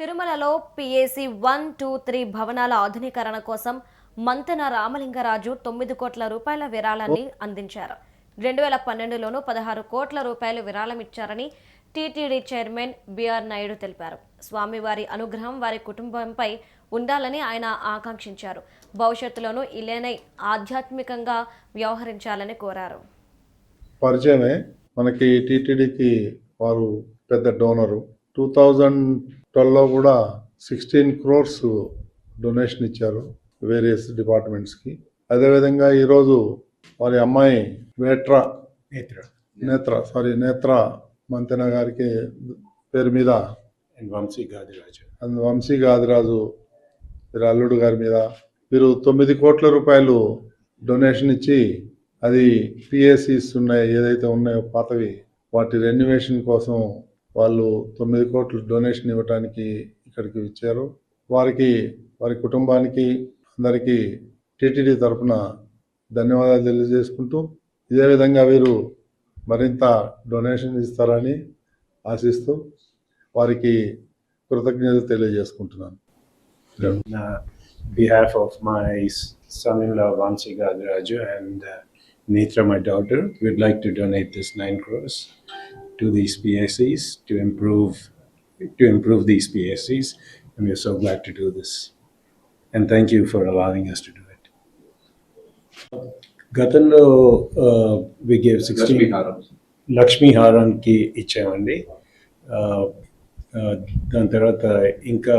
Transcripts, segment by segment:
తిరుమలలో PAC one two three భవనాల ఆధునీకరణ కోసం మంతెన రామలింగరాజు తొమ్మిది కోట్ల రూపాయల విరాళాన్ని అందించారు. రెండు వేల పన్నెండులోనూ పదహారు కోట్ల రూపాయలు విరాళం ఇచ్చారని టీటీడీ చైర్మన్ బిఆర్ నాయుడు తెలిపారు. స్వామివారి అనుగ్రహం వారి కుటుంబంపై ఉండాలని ఆయన ఆకాంక్షించారు. భవిష్యత్తులోనూ ఇలానే ఆధ్యాత్మికంగా వ్యవహరించాలని కోరారు. పరిచయమే మనకి టీటీడీకి వారు పెద్ద డోనరు. టూ థౌజండ్ ట్వెల్వ్లో కూడా సిక్స్టీన్ క్రోర్స్ డొనేషన్ ఇచ్చారు వేరియస్ డిపార్ట్మెంట్స్కి. అదేవిధంగా ఈరోజు వారి అమ్మాయి వేట్రా నేత్ర. నేత్ర సారీ నేత్ర మంతెన గారికి పేరు మీద వంశీ గాదిరాజు. వంశీ గాదిరాజు వీరి అల్లుడు గారి మీద వీరు తొమ్మిది కోట్ల రూపాయలు డొనేషన్ ఇచ్చి అది పిఎస్సిస్ ఉన్నాయి ఏదైతే ఉన్నాయో పాతవి వాటి రెన్యువేషన్ కోసం వాళ్ళు తొమ్మిది కోట్లు డొనేషన్ ఇవ్వడానికి ఇక్కడికి ఇచ్చారు వారికి వారి కుటుంబానికి అందరికీ టీటీడీ తరఫున ధన్యవాదాలు తెలియజేసుకుంటూ ఇదే విధంగా వీరు మరింత డొనేషన్ ఇస్తారని ఆశిస్తూ వారికి కృతజ్ఞతలు తెలియజేసుకుంటున్నాను. Behalf of behalf of my s- son-in-law Vansi Gadiraju and uh, Netra, my daughter, we'd like to donate this crores. To these PSCs to improve to improve these PSCs, and we're so glad to do this. And thank you for allowing us to do it. గతంలో we gave sixteen లక్ష్మీహారం లక్ష్మీ హారానికి ఇచ్చామండి దాని తర్వాత ఇంకా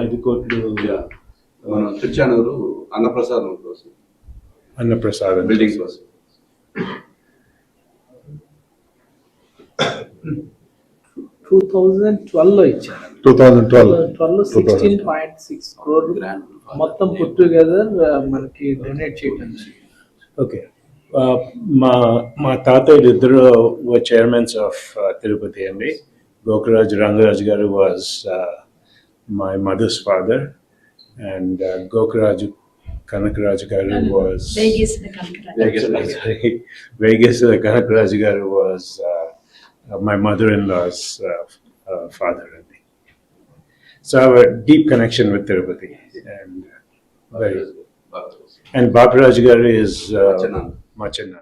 ఐదు కోట్లు మన తిరుచానూరు అన్నప్రసాదం కోసం అన్నప్రసాదం బిల్డింగ్ కోసం టూ థౌజండ్ ట్వెల్వ్లో ఇచ్చారు. Two thousand twelve. Twelve sixteen point six crore మొత్తం పుట్ టుగెదర్ మనకి డొనేట్ చేయడం ఓకే మా మా తాతయ్యలు ఇద్దరు చైర్మన్స్ ఆఫ్ తిరుపతి అండి గోకరాజు రంగరాజు గారు was my mother's father and Gokaraju Kanakaraju గారు was Vegas the Kankara. Vegas. My mother-in-law's uh, uh, father. So I have a deep connection with Tirupati, and uh, very, and garu is uh. Machananda.